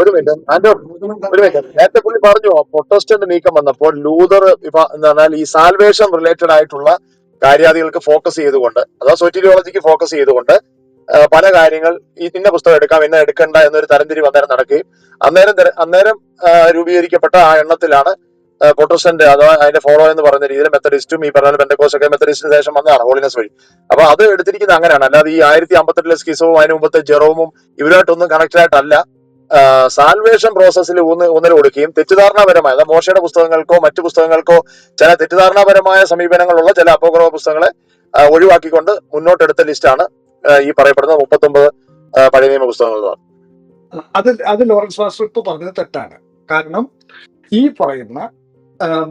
ഒരു മിനിറ്റ്. ഒരു മിനിറ്റ്. നേരത്തെ പുള്ളി പറഞ്ഞു പ്രൊട്ടസ്റ്റന്റ് നീക്കം വന്നപ്പോൾ ലൂതർ പറഞ്ഞാൽ ഈ സാൽവേഷൻ റിലേറ്റഡ് ആയിട്ടുള്ള കാര്യാദികൾക്ക് ഫോക്കസ് ചെയ്തുകൊണ്ട് അഥവാ സോറ്റിയോളജിക്ക് ഫോക്കസ് ചെയ്തുകൊണ്ട് പല കാര്യങ്ങൾ ഈ ഇന്ന പുസ്തകം എടുക്കാം ഇന്ന എടുക്കണ്ട എന്നൊരു തരംതിരിവ് അന്നേരം നടക്കുകയും അന്നേരം അന്നേരം രൂപീകരിക്കപ്പെട്ട ആ എണ്ണത്തിലാണ് പ്രൊട്ടസ്റ്റന്റ് അഥവാ അതിന്റെ ഫോളോ എന്ന് പറയുന്ന രീതിയിൽ മെത്തഡിസ്റ്റും ഈ പറഞ്ഞ ബെന്തക്കോസ് ഒക്കെ മെത്തഡിസ്റ്റിന് ശേഷം വന്നതാണ് ഹോളിനെസ് വഴി. അപ്പൊ അത് എടുത്തിരിക്കുന്നത് അങ്ങനെയാണ്. അല്ലാതെ ഈ ആയിരത്തി അമ്പത്തെട്ടിലെ സ്കിസവും അതിന് മുമ്പത്തെ ജെറോമും ഇവരുമായിട്ടൊന്നും കണക്റ്റഡ് ആയിട്ടല്ല. സാൽവേഷൻ പ്രോസസ്സിൽ ഊന്ന് ഊന്നൽ കൊടുക്കുകയും തെറ്റിദ്ധാരണാപരമായ മോശയുടെ പുസ്തകങ്ങൾക്കോ മറ്റു പുസ്തകങ്ങൾക്കോ ചില തെറ്റിദ്ധാരണാപരമായ സമീപനങ്ങളുള്ള ചില അപ്പോഗ്രോ പുസ്തകങ്ങളെ ഒഴിവാക്കിക്കൊണ്ട് മുന്നോട്ടെടുത്ത ലിസ്റ്റാണ് ഈ പറയപ്പെടുന്ന മുപ്പത്തൊമ്പത് പഴയ നിയമ പുസ്തകങ്ങൾ. അത് അത് ലോറൻസ് മാസ്റ്റർ പറഞ്ഞത് തെറ്റാണ് കാരണം ഈ പറയുന്ന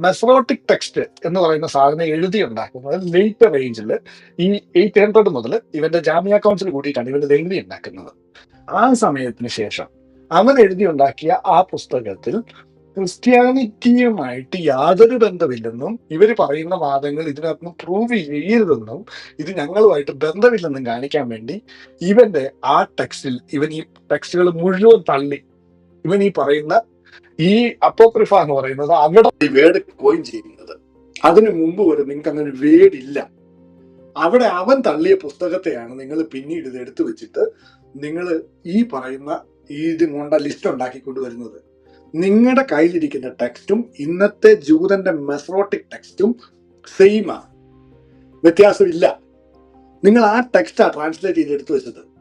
മെസറോട്ടിക് ടെക്സ്റ്റ് എന്ന് പറയുന്ന സാധനം എഴുതി ഉണ്ടാക്കുന്നത് ലേറ്റ് റേഞ്ചിൽ ഈ എയ്റ്റ് ഹൺഡ്രഡ് മുതൽ ഇവന്റെ ജാമ്യ കൗൺസിൽ കൂട്ടിയിട്ടാണ് ഇവന്റെ എഴുതി ഉണ്ടാക്കുന്നത് ആ സമയത്തിന് ശേഷം അവൻ എഴുതി ഉണ്ടാക്കിയ ആ പുസ്തകത്തിൽ ക്രിസ്ത്യാനിറ്റിയുമായിട്ട് യാതൊരു ബന്ധമില്ലെന്നും ഇവർ പറയുന്ന വാദങ്ങൾ ഇതിനകത്തുനിന്ന് പ്രൂവ് ചെയ്യരുതെന്നും ഇത് ഞങ്ങളുമായിട്ട് ബന്ധമില്ലെന്നും കാണിക്കാൻ വേണ്ടി ഇവന്റെ ആ ടെക്സ്റ്റിൽ ഇവൻ ഈ ടെക്സ്റ്റുകൾ മുഴുവൻ തള്ളി. ഇവൻ ഈ പറയുന്ന ഈ അപ്പോക്രിഫ എന്ന് പറയുന്നത് അവിടെ ഈ വേർഡ് കോയിൻ ചെയ്യുന്നത്. അതിനു മുമ്പ് വരെ നിങ്ങൾക്ക് അങ്ങനെ വേർഡ് ഇല്ല. അവിടെ അവൻ തള്ളിയ പുസ്തകത്തെയാണ് നിങ്ങൾ പിന്നീട് ഇത് എടുത്തു വെച്ചിട്ട് നിങ്ങൾ ഈ പറയുന്ന ഇതും കൊണ്ട ലിസ്റ്റ് ഉണ്ടാക്കിക്കൊണ്ട് വരുന്നത് നിങ്ങളുടെ കയ്യിലിരിക്കുന്ന ടെക്സ്റ്റും ഇന്നത്തെ ജൂതന്റെ മെസ്രോട്ടിക് ടെക്സ്റ്റും സെയിമാണ് വ്യത്യാസമില്ല. നിങ്ങൾ ആ ടെക്സ്റ്റാണ് ട്രാൻസ്ലേറ്റ് ചെയ്ത് എടുത്തു വെച്ചത്.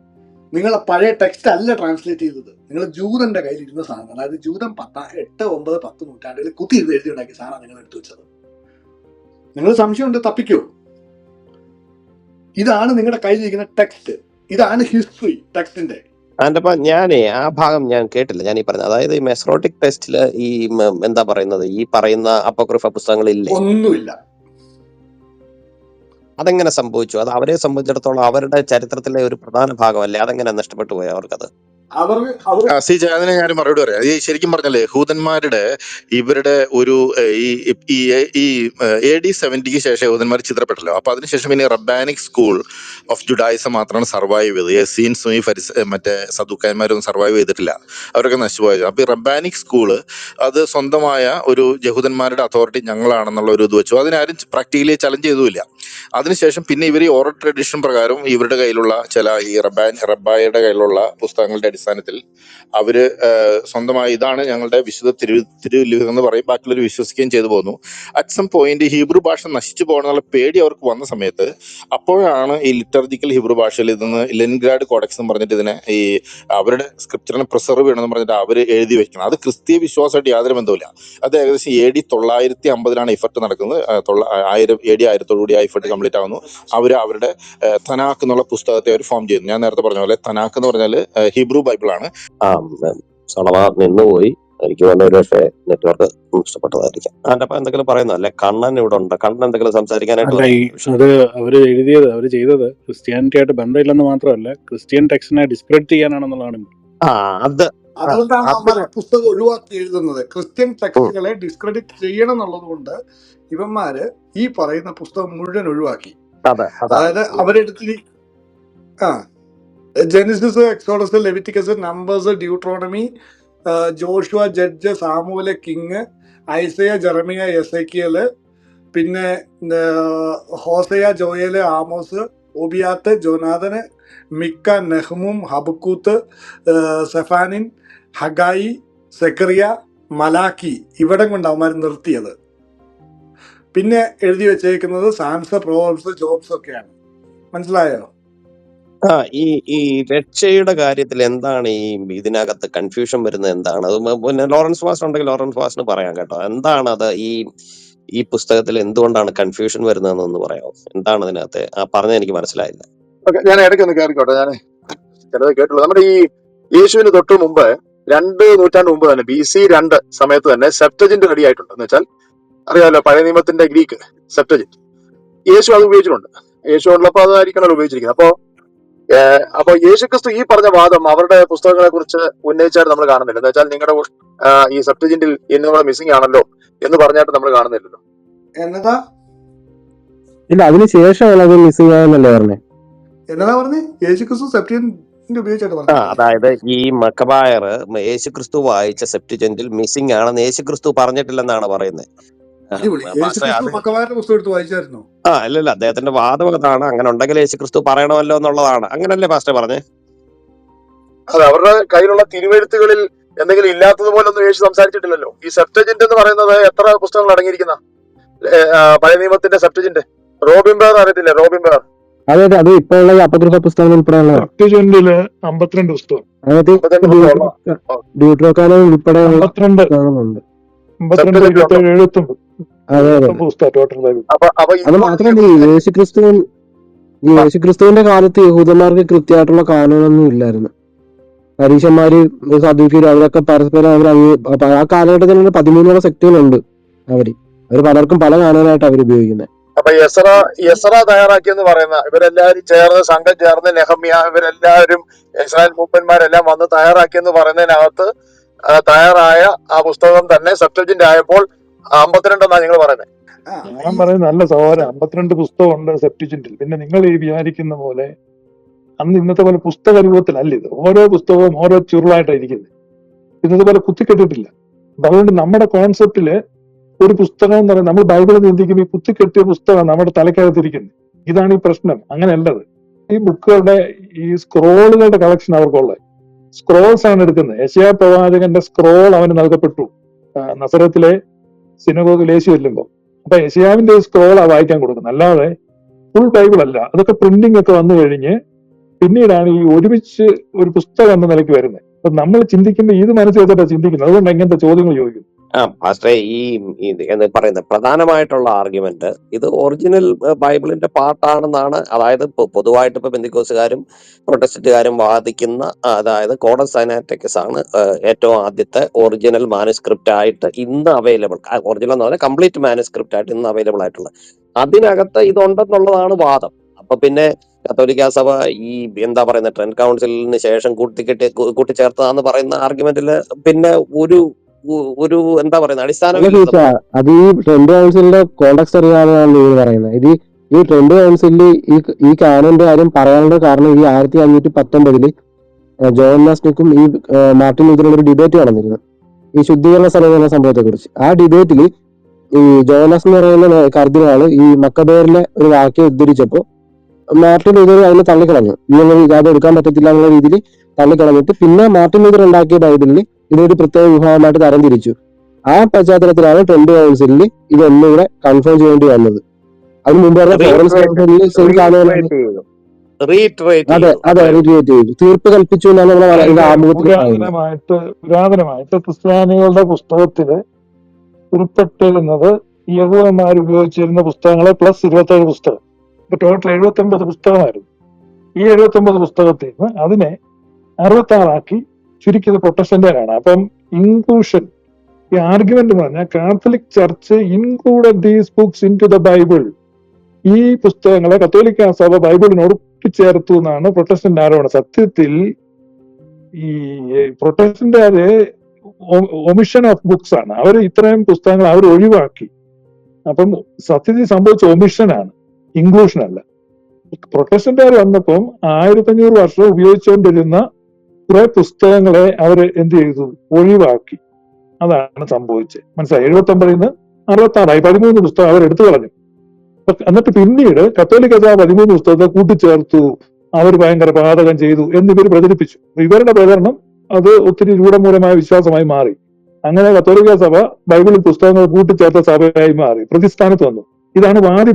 നിങ്ങളെ പഴയ ടെക്സ്റ്റ് അല്ല ട്രാൻസ്ലേറ്റ് ചെയ്തത്. നിങ്ങൾ ജൂതന്റെ കയ്യിലിരുന്ന സാധനം അതായത് ജൂതൻ പത്താ എട്ട് ഒമ്പത് പത്ത് നൂറ്റാണ്ടുകളിൽ കുത്തി ഇരുന്ന് എഴുതി ഉണ്ടാക്കിയ സാധനം നിങ്ങൾ എടുത്തു വെച്ചത്. നിങ്ങൾ സംശയമുണ്ട് തപ്പിക്കോ? ഇതാണ് നിങ്ങളുടെ കയ്യിലിരിക്കുന്ന ടെക്സ്റ്റ് ഇതാണ് ഹിസ്റ്ററി ടെക്സ്റ്റിന്റെ ആൻഡപ്പ ഞാനേ ആ ഭാഗം ഞാൻ കേട്ടില്ല. ഞാൻ ഈ പറഞ്ഞത് അതായത് ഈ മെസ്രോട്ടിക് ടെസ്റ്റിൽ ഈ മ, എന്താ പറയുന്നത്? ഈ പറയുന്ന അപ്പോക്രിഫ പുസ്തകങ്ങളില്ല? ഒന്നുമില്ല. അതെങ്ങനെ സംഭവിച്ചു? അത് അവരെ സംബന്ധിച്ചിടത്തോളം അവരുടെ ചരിത്രത്തിലെ ഒരു പ്രധാന ഭാഗമല്ലേ? അതെങ്ങനെ നഷ്ടപ്പെട്ടു പോയി അവർക്കത്? അവർ സി ജെ, ഞാൻ മറുപടി പറയാം. ഈ ശരിക്കും പറഞ്ഞല്ലേ യഹൂദന്മാരുടെ ഇവരുടെ ഒരു ഈ ഈ എ ഡി സെവന്റിക്ക് ശേഷം യഹൂദന്മാർ ചിത്രപ്പെട്ടല്ലോ അപ്പൊ അതിനുശേഷം പിന്നെ റബ്ബാനിക് സ്കൂൾ ഓഫ് ജുഡായിസം മാത്രമാണ് സർവൈവ് ചെയ്തത്. എസീൻസും ഈ ഫരിസ് മറ്റേ സദുക്കാന്മാരൊന്നും സർവൈവ് ചെയ്തിട്ടില്ല. അവരൊക്കെ നശിച്ചുപോയത് അപ്പൊ ഈ റബ്ബാനിക് സ്കൂൾ അത് സ്വന്തമായ ഒരു യഹൂദന്മാരുടെ അതോറിറ്റി ഞങ്ങളാണെന്നുള്ള ഒരു ഇത് വെച്ചു. അതിനാരും പ്രാക്ടിക്കലി ചലഞ്ച് ചെയ്തുമില്ല. അതിനുശേഷം പിന്നെ ഇവർ ഈ ഓറൽ ട്രഡീഷൻ പ്രകാരം ഇവരുടെ കയ്യിലുള്ള ചില ഈ റബ്ബാൻ റബ്ബായയുടെ കയ്യിലുള്ള പുസ്തകങ്ങളുടെ അടിസ്ഥാനത്തിൽ അവർ സ്വന്തമായി ഇതാണ് ഞങ്ങളുടെ വിശുദ്ധ തിരു തിരുലിഖിതം എന്ന് പറയും. ബാക്കിയുള്ളവർ വിശ്വസിക്കുകയും ചെയ്തു പോന്നു. അറ്റ് സം പോയിന്റ് ഹീബ്രു ഭാഷ നശിച്ചു പോകണമെന്നുള്ള പേടി അവർക്ക് വന്ന സമയത്ത് അപ്പോഴാണ് ഈ ലിറ്റർജിക്കൽ ഹീബ്രു ഭാഷയിൽ ഇതിന്ന് ലെൻഗ്രാഡ് കോഡക്സ് എന്ന് പറഞ്ഞിട്ട് ഇതിനെ ഈ അവരുടെ സ്ക്രിപ്റ്ററിനെ പ്രിസർവ് ചെയ്യണമെന്ന് പറഞ്ഞിട്ട് അവർ എഴുതി വെക്കണം. അത് ക്രിസ്തീയ വിശ്വാസമായിട്ട് യാതൊരു ബന്ധമില്ല അത് ഏകദേശം എ ഡി തൊള്ളായിരത്തി അമ്പതിലാണ് ഇഫർട്ട് നടക്കുന്നത് ആയിരം എ ഡി ആയിരത്തോടുകൂടി ആ ഇഫർട്ട് കംപ്ലീറ്റ് ആവുന്നു. അവർ അവരുടെ തനാക്ക് എന്നുള്ള പുസ്തകത്തെ അവർ ഫോം ചെയ്യുന്നു. ഞാൻ നേരത്തെ പറഞ്ഞ പോലെ തനാക്ക് എന്ന് പറഞ്ഞാൽ ഹീബ്രു ബൈബിളാണ്. ആ സളവ നിന്നുപോയി. എനിക്ക് വന്ന ഒരു പക്ഷേ നെറ്റ്വർക്ക് നഷ്ടപ്പെട്ടതായിരിക്കാം അപ്പൊ എന്തെങ്കിലും പറയുന്നു? അല്ലെ കണ്ണൻ ഇവിടെ ഉണ്ട്. കണ്ണൻ എന്തെങ്കിലും സംസാരിക്കാനായിട്ട് അത് അവർ എഴുതിയത് അവർ ചെയ്തത് ക്രിസ്ത്യാനിറ്റി ആയിട്ട് ബന്ധമില്ലെന്ന് മാത്രമല്ല ക്രിസ്ത്യൻ ടെക്സ്റ്റിനെ ഡിസ്ക്രെഡിറ്റ് ചെയ്യാനാണെന്നുള്ളതാണ് ആ അത് അതുകൊണ്ടാണ് പുസ്തകം ഒഴിവാക്കി എഴുതുന്നത്. ക്രിസ്ത്യൻ ടെക്സ്റ്റുകളെ ഡിസ്ക്രെഡിറ്റ് ചെയ്യണം എന്നുള്ളത് കൊണ്ട് ഇവന്മാര് ഈ പറയുന്ന പുസ്തകം മുഴുവൻ ഒഴിവാക്കി. അതെ അതെ. അതായത് അവരെടുത്ത് ആ Genesis Exodus Leviticus Numbers Deuteronomy Joshua judge Samuel King Isaiah Jeremiah Ezekiel പിന്നെ ഹോസയ ജോയൽ ആമോസ് ഒബിയാത്ത് ജോനാഥന് മിക്ക നെഹ്മും ഹബക്കൂത്ത് സെഫാനിൻ ഹഗായി സെക്കറിയ മലാക്കി ഇവിടം കൊണ്ട് അവന്മാർ നിർത്തിയത്. പിന്നെ എഴുതി വെച്ചേക്കുന്നത് സാംസ പ്രോബ്സ് ജോബ്സ് ഒക്കെയാണ്. മനസ്സിലായോ? ആ ഈ ഈ രക്ഷയുടെ കാര്യത്തിൽ എന്താണ് ഈ ഇതിനകത്ത് കൺഫ്യൂഷൻ വരുന്നത് എന്താണ്? അത് പിന്നെ ലോറൻസ് ഫാസ് ഉണ്ടെങ്കിൽ ലോറൻസ് ഫാസ്റ്റിന് പറയാം കേട്ടോ. എന്താണ് അത് ഈ ഈ പുസ്തകത്തിൽ എന്തുകൊണ്ടാണ് കൺഫ്യൂഷൻ വരുന്നതെന്നൊന്ന് പറയാമോ എന്താണ് അതിനകത്ത്? ആ പറഞ്ഞ എനിക്ക് മനസ്സിലായില്ല. ഓക്കെ ഞാൻ ഇടയ്ക്ക് ഒന്ന് കയറിക്കോട്ടെ ഞാൻ ചിലത് കേട്ടുള്ളൂ. നമ്മുടെ ഈ യേശുവിന് തൊട്ട് മുമ്പ് രണ്ട് നൂറ്റാണ്ട് മുമ്പ് തന്നെ ബി സി രണ്ട് സമയത്ത് തന്നെ സെപ്റ്റജിന്റ് റെഡി ആയിട്ടുണ്ട്. എന്ന് വെച്ചാൽ അറിയാമല്ലോ പഴയ നിയമത്തിന്റെ ഗ്രീക്ക് സെപ്റ്റജിന്റ് യേശു അത് ഉപയോഗിച്ചിട്ടുണ്ട്. യേശു ഉള്ളപ്പോൾ അതായിരിക്കണല്ലോ ഉപയോഗിച്ചിരിക്കുന്നത്. അപ്പോ അപ്പൊ യേശുക്രിസ്തു ഈ പറഞ്ഞ വാദം അവരുടെ പുസ്തകങ്ങളെ കുറിച്ച് ഉന്നയിച്ചായിട്ട് നമ്മൾ കാണുന്നില്ല. എന്ന് വെച്ചാൽ നിങ്ങളുടെ ഈ സെപ്റ്റജിന്റിൽ ഇന്നുകൂടെ മിസ്സിംഗ് ആണല്ലോ എന്ന് പറഞ്ഞായിട്ട് നമ്മൾ കാണുന്നില്ലല്ലോ. എന്നതാ? ഇല്ല അതിന് ശേഷമാണ് അത് മിസ്സിംഗ് ആയെന്നല്ലേ പറഞ്ഞേ? എന്നതാ പറഞ്ഞേ? യേശുക്രിസ്തു ഉപയോഗിച്ചായിട്ട് അതായത് ഈ മക്കബായർ യേശുക്രിസ്തു വായിച്ച സെപ്റ്റിജന്റിൽ മിസ്സിംഗ് ആണെന്ന് യേശുക്രിസ്തു പറഞ്ഞിട്ടില്ലെന്നാണ് പറയുന്നത്. ആ അല്ലല്ല അദ്ദേഹത്തിന്റെ വാദം അതാണ് അങ്ങനെ ഉണ്ടെങ്കിൽ യേശു ക്രിസ്തു പറയണമല്ലോ എന്നുള്ളതാണ്. അങ്ങനല്ലേ പാസ്റ്റർ പറഞ്ഞേ? അത് അവരുടെ കയ്യിലുള്ള തിരുവെഴുത്തുകളിൽ എന്തെങ്കിലും ഇല്ലാത്തതുപോലെ ഒന്നും യേശു സംസാരിച്ചിട്ടില്ലല്ലോ. ഈ സെപ്റ്റജിന്റ് എന്ന് പറയുന്നത് എത്ര പുസ്തകങ്ങൾ അടങ്ങിയിരിക്കുന്ന? പഴയ നിയമത്തിന്റെ സെപ്റ്റജിന്റ്. റോബിൻ ബേർ അറിയത്തില്ലേ? റോബിൻ ബേർ അതെ അതെ. അത് ഇപ്പോൾ ഉള്ള അപകൃത പുസ്തകങ്ങൾ സെപ്റ്റുജന്റിൽ അമ്പത്തിരണ്ട് പുസ്തകം. ഡ്യൂട്രോക്കാലം ഉൾപ്പെടെയുള്ള അമ്പത്തിരണ്ട്. അതെ മാത്രമല്ല യേശുക്രിസ്തുവിൻ യേശുക്രിസ്തുവിന്റെ കാലത്ത് യഹൂദന്മാർക്ക് കൃത്യമായിട്ടുള്ള കാനൂണൊന്നും ഇല്ലായിരുന്നു. പരീക്ഷന്മാര് സദൂക്കിയര് അവരൊക്കെ പരസ്പരം അവർ ആ കാലഘട്ടത്തിൽ തന്നെ പതിമൂന്നോളം സെക്ടുകളുണ്ട് അവർ. അവർ പലർക്കും പല കാനൂനായിട്ട് അവർ ഉപയോഗിക്കുന്നത്. അപ്പൊ യെസറ യസറ തയ്യാറാക്കിയെന്ന് പറയുന്ന ഇവരെല്ലാവരും ചേർന്ന് സംഘം ചേർന്ന് നെഹമ്യ ഇവരെല്ലാവരും ഇസ്രായേൽ മൂപ്പന്മാരെല്ലാം വന്ന് തയ്യാറാക്കിയെന്ന് പറയുന്നതിനകത്ത് തയ്യാറായ ആ പുസ്തകം തന്നെ സെപ്റ്റജിന്റ് ആയപ്പോൾ അമ്പത്തിരണ്ടെന്നാ നിങ്ങൾ പറയുന്നത് ആ ഞാൻ പറയുന്നത് നല്ല സഹോദരൻ അമ്പത്തിരണ്ട് പുസ്തകം ഉണ്ട് സെപ്റ്റിജിന്റിൽ പിന്നെ നിങ്ങൾ ഈ വിചാരിക്കുന്ന പോലെ അന്ന് ഇന്നത്തെ പോലെ പുസ്തക രൂപത്തിലല്ല ഇത്. ഓരോ പുസ്തകവും ഓരോ ചുരുളായിട്ടാണ് ഇരിക്കുന്നത്. ഇന്നത്തെ പോലെ കുത്തിക്കെട്ടിട്ടില്ല. അപ്പൊ അതുകൊണ്ട് നമ്മുടെ കോൺസെപ്റ്റിൽ ഒരു പുസ്തകം എന്ന് പറയുന്നത് നമ്മൾ ബൈബിളിൽ ചിന്തിക്കുമ്പോൾ ഈ കുത്തിക്കെട്ടിയ പുസ്തകം നമ്മുടെ തലക്കകത്തിരിക്കുന്നത് ഇതാണ് ഈ പ്രശ്നം. അങ്ങനെയല്ലത്. ഈ ബുക്കുകളുടെ ഈ സ്ക്രോളുകളുടെ കളക്ഷൻ അവർക്കുള്ളത്. സ്ക്രോൾസ് ആണ് എടുക്കുന്നത്. യശയാ പ്രവാചകന്റെ സ്ക്രോൾ അവന് നൽകപ്പെട്ടു. നസരത്തിലെ സിനഗോഗിൽ യേശു ചെല്ലുമ്പോൾ. അപ്പൊ യശയാവിന്റെ ആ വായിക്കാൻ കൊടുക്കുന്നത്. അല്ലാതെ ഫുൾ ബൈബിൾ അല്ല. അതൊക്കെ പ്രിന്റിംഗ് ഒക്കെ വന്നു കഴിഞ്ഞ് പിന്നീടാണ് ഈ ഒരുമിച്ച് ഒരു പുസ്തകം എന്ന നിലയ്ക്ക് വരുന്നത്. അപ്പൊ നമ്മൾ ചിന്തിക്കുമ്പോൾ ഇത് മനസ്സിൽ ചിന്തിക്കുന്നത്. അതുകൊണ്ട് എങ്ങനത്തെ ചോദ്യങ്ങൾ ചോദിക്കുന്നു ആ പാസ്റ്ററെ ഈ എന്ന് പറയുന്നത് പ്രധാനമായിട്ടുള്ള ആർഗ്യുമെന്റ് ഇത് ഒറിജിനൽ ബൈബിളിന്റെ പാർട്ടാണെന്നാണ് അതായത് പൊതുവായിട്ട് ഇപ്പൊ ബെന്തിക്കോസുകാരും പ്രൊട്ടസ്റ്റന്റുകാരും വാദിക്കുന്ന അതായത് കോഡസ് സൈനാറ്റിക്സ് ആണ് ഏറ്റവും ആദ്യത്തെ ഒറിജിനൽ മാനുസ്ക്രിപ്റ്റ് ആയിട്ട് ഇന്ന് അവൈലബിൾ ഒറിജിനൽ എന്ന് പറഞ്ഞാൽ കംപ്ലീറ്റ് മാനുസ്ക്രിപ്റ്റ് ആയിട്ട് ഇന്ന് അവൈലബിൾ ആയിട്ടുള്ളത് അതിനകത്ത് ഇതുണ്ടെന്നുള്ളതാണ് വാദം. അപ്പൊ പിന്നെ കത്തോലിക്ക സഭ ഈ എന്താ പറയുന്ന ട്രെൻഡ് കൗൺസിലിന് ശേഷം കൂട്ടിക്കെട്ടി കൂട്ടിച്ചേർത്തതാന്ന് പറയുന്ന ആർഗ്യുമെന്റിൽ പിന്നെ ഒരു ഒരു എന്താ പറയുന്നത് അടിസ്ഥാന അത് ഈ ട്രെൻഡ് കൗൺസിലിന്റെ കോണ്ടാക്ട് അറിയാതെയാണ് നിങ്ങൾ പറയുന്നത്. ഇത് ഈ- ട്രെൻഡ് കൗൺസിലിൽ ഈ ഈ കാനന്റെ കാര്യം പറയാനുള്ള കാരണം ഈ ആയിരത്തി അഞ്ഞൂറ്റി പത്തൊമ്പതിൽ ജോൺ നാസ്നിക്കും ഈ മാർട്ടിൻ ലൂതറും ഒരു ഡിബേറ്റ് നടന്നിരുന്നു. ഈ ശുദ്ധീകരണ എന്ന സംഭവത്തെ കുറിച്ച് ആ ഡിബേറ്റിൽ ഈ ജോഹന്നാസ് എന്ന് പറയുന്ന കർദിനാൾ ഈ മക്കബേറിലെ ഒരു വാക്യം ഉദ്ധരിച്ചപ്പോ മാർട്ടിൻ ലൂതർ അതിനെ തള്ളിക്കളഞ്ഞു. ഇങ്ങനെ അത് എടുക്കാൻ പറ്റത്തില്ല എന്നുള്ള രീതിയിൽ തള്ളിക്കളഞ്ഞിട്ട് പിന്നെ മാർട്ടിൻ ലൂതർ ഉണ്ടാക്കിയ ബൈബിളിൽ ഇതൊരു പ്രത്യേക വിഭാഗമായിട്ട് തരംതിരിച്ചു ആ പശ്ചാത്തലത്തിലാണ് ട്രെൻഡ് കൗൺസിലിൽ ഇതൊന്നുകൂടെ കൺഫേം ചെയ്യേണ്ടി വന്നത്. അതിന് മുമ്പ് അതെ അതെ റിക്രിയേറ്റ് ചെയ്തു. തീർപ്പ് കൽപ്പിച്ചു എന്നാണ് നമ്മൾ ഇതിന്റെ ആമുഖത്തിൽ പുരാതനമായിട്ട് ക്രിസ്ത്യാനികളുടെ പുസ്തകത്തിൽ ഉൾപ്പെട്ടിരുന്നത് യഹൂദന്മാർ ഉപയോഗിച്ചിരുന്ന പുസ്തകങ്ങളെ പ്ലസ് ഇരുപത്തേഴ് പുസ്തകം. ഇപ്പൊ ടോട്ടൽ എഴുപത്തി ഒമ്പത് പുസ്തകമായിരുന്നു. ഈ എഴുപത്തി ഒമ്പത് പുസ്തകത്തിൽ നിന്ന് അതിനെ അറുപത്തി ആറാക്കി ചുരുക്കിയത് പ്രൊട്ടസ്റ്റന്റുകാരാണ് അപ്പം ഇൻക്ലൂഷൻ ഈ ആർഗ്യുമെന്റ് പറഞ്ഞാൽ Catholic church included these books in to the Bible ഈ പുസ്തകങ്ങളെ കത്തോലിക്ക സഭ ബൈബിളിനോട് ചേർത്തു എന്നാണ് പ്രൊട്ടസ്റ്റന്റ് ആരോപണം സത്യത്തിൽ ഈ പ്രൊട്ടസ്റ്റന്റുകാര് ഒമിഷൻ ഓഫ് ബുക്സ് ആണ്. അവർ ഇത്രയും പുസ്തകങ്ങൾ അവർ ഒഴിവാക്കി. അപ്പം സത്യത്തിൽ സംഭവിച്ച ഒമിഷൻ ആണ്. ഇൻക്ലൂഷൻ അല്ല. പ്രൊട്ടസ്റ്റന്റുകാർ വന്നപ്പം ആയിരത്തി അഞ്ഞൂറ് വർഷം ഉപയോഗിച്ചുകൊണ്ടിരുന്ന കുറെ പുസ്തകങ്ങളെ അവർ എന്ത് ചെയ്തു? ഒഴിവാക്കി. അതാണ് സംഭവിച്ചത്. മനസ്സിലായി? എഴുപത്തി ഒമ്പതിൽ നിന്ന് അറുപത്തി ആറായി പതിമൂന്ന് പുസ്തകം അവർ എടുത്തു കളഞ്ഞു. എന്നിട്ട് പിന്നീട് കത്തോലിക്ക സഭ പതിമൂന്ന് പുസ്തകത്തെ കൂട്ടിച്ചേർത്തു. അവർ ഭയങ്കര പാതകം ചെയ്തു എന്നിവർ പ്രചരിപ്പിച്ചു. ഇവരുടെ പ്രചരണം അത് ഒത്തിരി രൂഢമൂലമായ വിശ്വാസമായി മാറി. അങ്ങനെ കത്തോലിക്ക സഭ ബൈബിളിൽ പുസ്തകങ്ങൾ കൂട്ടിച്ചേർത്ത സഭയായി മാറി. പ്രതിസ്ഥാനത്ത് വന്നു. ഇതാണ് വാദി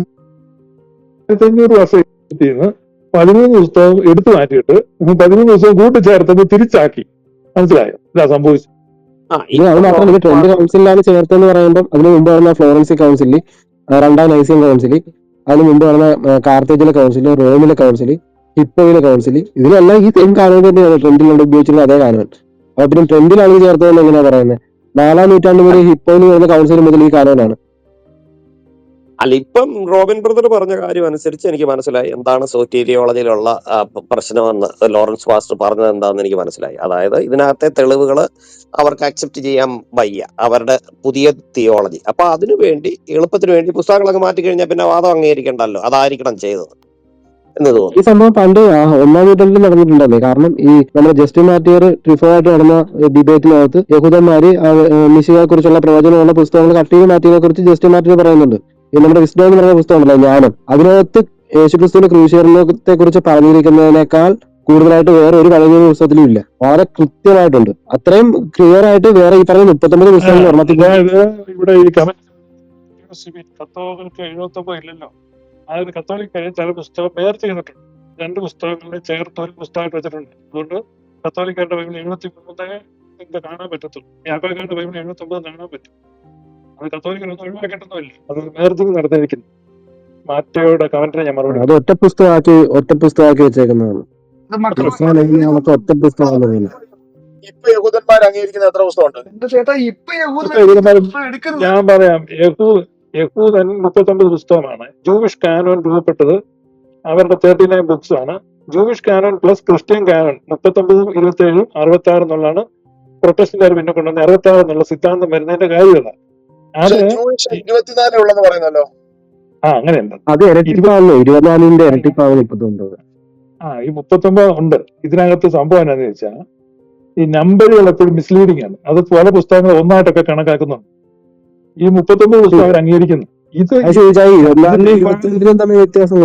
അഞ്ഞൂറ് വർഷത്തിൽ നിന്ന് പതിമൂന്ന് പുസ്തകം എടുത്തു മാറ്റിയിട്ട് പതിമൂന്ന് ദിവസവും കൂട്ടിച്ചേർത്തത് തിരിച്ചാക്കി. മനസ്സിലായോ? ഇതാ സംഭവിച്ചു. ട്രെൻഡ് കൗൺസിലാണ് ചേർത്തെന്ന് പറയുമ്പോൾ അതിന് മുമ്പ് പറഞ്ഞ ഫ്ലോറൻസി കൗൺസിൽ രണ്ടാം നൈസിയൻ കൗൺസിൽ അതിന് മുമ്പ് പറഞ്ഞ കാർത്തേജിലെ കൗൺസിൽ റോമിലെ കൗൺസിൽ ഹിപ്പോയിലെ കൗൺസിൽ ഇതിനെല്ലാം ഈ സെയിം കാരണം തന്നെയാണ് ട്രെൻഡിൽ ഉപയോഗിച്ചിരുന്ന അതേ കാരണം അപ്പൊ പിന്നെ ട്രെൻഡിലാണ് ചേർത്തതെന്ന് എങ്ങനെയാ പറയുന്നത്? നാലാം നൂറ്റാണ്ട് മുതൽ ഹിപ്പോയിൽ വരുന്ന കൗൺസിൽ മുതൽ ഈ കാനോനാണ് അല്ല ഇപ്പം റോബിൻ ബ്രദർ പറഞ്ഞ കാര്യം അനുസരിച്ച് എനിക്ക് മനസ്സിലായി. എന്താണ് സോറ്റീരിയോളജിയിലുള്ള പ്രശ്നമെന്ന് ലോറൻസ് പാസ്റ്റർ പറഞ്ഞത് എന്താണെന്ന് എനിക്ക് മനസ്സിലായി. അതായത് ഇതിനകത്തെ തെളിവുകൾ അവർക്ക് അക്സെപ്റ്റ് ചെയ്യാൻ വയ്യ. അവരുടെ പുതിയ തിയോളജി അപ്പൊ അതിനു വേണ്ടി എളുപ്പത്തിന് വേണ്ടി പുസ്തകങ്ങളൊക്കെ മാറ്റി കഴിഞ്ഞാൽ പിന്നെ വാദം അംഗീകരിക്കണ്ടല്ലോ. അതായിരിക്കണം ചെയ്തത്. ഈ സംഭവം പണ്ട് ഒന്നാം നൂറ്റാണ്ടിൽ നടന്നിട്ടുണ്ടല്ലേ കാരണം ഈ നമ്മുടെ ജസ്റ്റിൻ മാറ്റിയർ ട്രിഫോയായിട്ട് നടന്ന ഡിബേറ്റിനകത്ത് യഹൂദന്മാര് മിശിയെ കുറിച്ചുള്ള പ്രവചനമുള്ള പുസ്തകങ്ങൾ കട്ട് ചെയ്ത് മാറ്റിയതിനെ കുറിച്ച് ജസ്റ്റിൻ മാറ്റിയർ പറയുന്നുണ്ട്. നമ്മുടെ വിസ്ഡം എന്ന് പറയുന്ന പുസ്തകം ഉണ്ടല്ലോ ജ്ഞാനം. അതിനകത്ത് യേശുക്രിസ്തുവിന്റെ ക്രൂശീകരണത്തെ കുറിച്ച് പറഞ്ഞിരിക്കുന്നതിനേക്കാൾ കൂടുതലായിട്ട് വേറെ ഒരു പഴയ പുസ്തകത്തിലും ഇല്ല വളരെ കൃത്യമായിട്ടുണ്ട്. അത്രയും ക്ലിയർ ആയിട്ട് വേറെ ഈ പറഞ്ഞ മുപ്പത്തൊമ്പത് പുസ്തകങ്ങൾ കമന്റ് കത്തോലിക്ക് എഴുപത്തി ഒമ്പത് ഇല്ലല്ലോ. അതായത് കത്തോലിക്ക ചില പുസ്തകം വേർ ചെയ്തിട്ടുണ്ട് രണ്ട് പുസ്തകങ്ങളെ ചേർത്ത് ഒരു പുസ്തകമായിട്ട് വെച്ചിട്ടുണ്ട്. അതുകൊണ്ട് കത്തോലിക്കാരുടെ ബൈബിൾ എഴുപത്തി മൂന്നേ കാണാൻ പറ്റത്തുള്ളൂ. യാക്കോലിക്കാരുടെ ബൈബിൾ എഴുപത്തി ഒമ്പത് കാണാൻ പറ്റും. അത് കത്തോലിക്കലൊന്നും ഒഴിവാക്കിയിട്ടൊന്നുമില്ല അത് വേർതിരിവ് നടന്നിരിക്കുന്നു. മാറ്റയുടെ കമന്റിന് ഞാൻ മറുപടി അത് ഒറ്റ പുസ്തകമാക്കി ഒറ്റ പുസ്തകമാക്കി വെച്ചേക്കുന്നതാണ് നമുക്ക് ഒറ്റ പുസ്തകമാണ് പറയുന്നത്. ഇപ്പൊ യഹൂദന്മാർ അംഗീകരിക്കുന്ന എത്ര പുസ്തകമുണ്ട്? ചേട്ടാ ഇപ്പൊ പുസ്തകം ഞാൻ പറയാം യഹൂ യഹൂദൻ മുപ്പത്തൊമ്പത് പുസ്തകമാണ്. ജൂവിഷ് കാനോൻ രൂപപ്പെട്ടത് അവരുടെ തേർട്ടി നയൻ ബുക്സ് ആണ്. Jewish canon plus Christian canon മുപ്പത്തൊമ്പതും ഇരുപത്തി ഏഴും അറുപത്തി ആറ് എന്നുള്ളതാണ് പ്രൊട്ടസ്റ്റിന്റെ പിന്നെ കൊണ്ടുവന്ന അറുപത്തി ആറ് എന്നുള്ള സിദ്ധാന്തം വരുന്നതിന്റെ കാര്യമല്ല. അത് പക്ഷെ ജൂയിഷ് ഇരുപത്തിനാലേ ഉള്ളെന്ന് പറയുന്നല്ലോ. ആ അങ്ങനെയുണ്ട് അത് ഇരട്ടിപ്പാവുന്നു ഇരുപത്തിനാലിന്റെ ഇരട്ടിപ്പാവുന്നു മുപ്പത്തൊമ്പത്. ആ ഈ മുപ്പത്തൊമ്പത് ഉണ്ട്. ഇതിനകത്ത് സംഭവം എന്നാന്ന് വെച്ചാൽ ഈ നമ്പറുകൾ എപ്പോഴും മിസ്ലീഡിംഗ് ആണ്. അത് പല പുസ്തകങ്ങൾ ഒന്നായിട്ടൊക്കെ കണക്കാക്കുന്നുണ്ട്. ഈ മുപ്പത്തൊമ്പത് പുസ്തകം അവർ അംഗീകരിക്കുന്നു. ഇത് തമ്മിൽ വ്യത്യാസം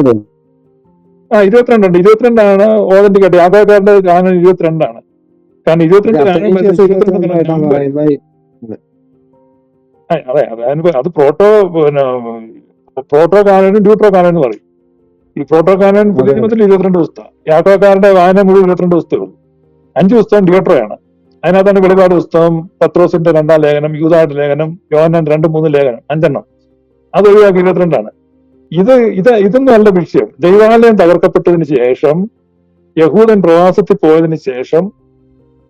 ആ ഇരുപത്തിരണ്ടുണ്ട്. ഇരുപത്തിരണ്ടാണ് ഓതന്റിക് ആയിട്ട്. യാഥാക്കാരുടെ ഗാനം ഇരുപത്തിരണ്ടാണ്. കാരണം ഇരുപത്തിരണ്ട് അതെ അതെ പ്രോട്ടോ പിന്നെ പ്രോട്ടോ കാനനും ഡ്യൂട്രോ കാനൻ എന്ന് പറയും. ഈ പ്രോട്ടോ കാനൻ പുതിയ അതെ. നിയമത്തിൽ ഇരുപത്തിരണ്ട് പുസ്തകം യാക്കോക്കാരുടെ വായന മുഴുവൻ ഇരുപത്തിരണ്ട് പുസ്തകമുള്ളൂ അഞ്ച് പുസ്തകം ഡ്യൂട്രോയാണ് അതിനകത്താണ് വെളിപാട് പുസ്തകം പത്രോസിന്റെ രണ്ടാം ലേഖനം യൂതായുടെ ലേഖനം യോഹന്നാൻ രണ്ട് മൂന്ന് ലേഖനം അഞ്ചെണ്ണം. അത് ഒഴിവാക്കി ഇരുപത്തിരണ്ടാണ്. ഇത് ഇത് ഇതൊന്നും അല്ല വിഷയം. ദൈവാലയം തകർക്കപ്പെട്ടതിന് ശേഷം യഹൂദൻ പ്രവാസത്തിൽ പോയതിന് ശേഷം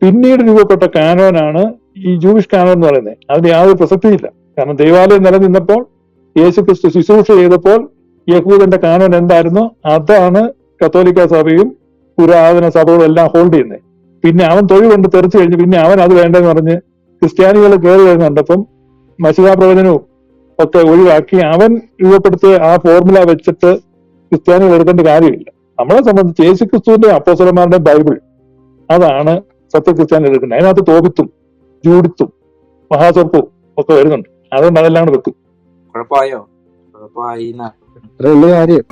പിന്നീട് രൂപപ്പെട്ട കാനോനാണ് ഈ ജൂവിഷ് കാനോൻ എന്ന് പറയുന്നത്. അതിന് യാതൊരു പ്രസക്തിയില്ല. കാരണം ദൈവാലയം നിലനിന്നപ്പോൾ യേശു ക്രിസ്തു ശുശ്രൂഷ ചെയ്തപ്പോൾ യഹൂദന്റെ കാനോൻ എന്തായിരുന്നു? അതാണ് കത്തോലിക്ക സഭയും പുരാതന സഭകളും എല്ലാം ഹോൾഡ് ചെയ്യുന്നത്. പിന്നെ അവൻ തൊഴിൽ കൊണ്ട് തെറിച്ചു കഴിഞ്ഞ് പിന്നെ അവൻ അത് വേണ്ടെന്ന് പറഞ്ഞ് ക്രിസ്ത്യാനികൾ കയറി വരുന്ന കണ്ടപ്പം പ്രവചനവും ഒക്കെ ഒഴിവാക്കി അവൻ രൂപപ്പെടുത്തിയ ആ ഫോർമുല വെച്ചിട്ട് ക്രിസ്ത്യാനികൾ എടുക്കേണ്ട കാര്യമില്ല. നമ്മളെ സംബന്ധിച്ച് യേശു ക്രിസ്തുവിന്റെ അപ്പോസലന്മാരുടെ ബൈബിൾ അതാണ് സത്യക്രിസ്ത്യാനി എടുക്കുന്നത്. അതിനകത്ത് തോപിത്തും ജൂഡിത്തും മഹാസർപ്പും ഒക്കെ വരുന്നുണ്ട്. അതുകൊണ്ട് അതെല്ലാം കൂടെ വെക്കും. കുഴപ്പമായോ? കുഴപ്പമായി കാര്യം.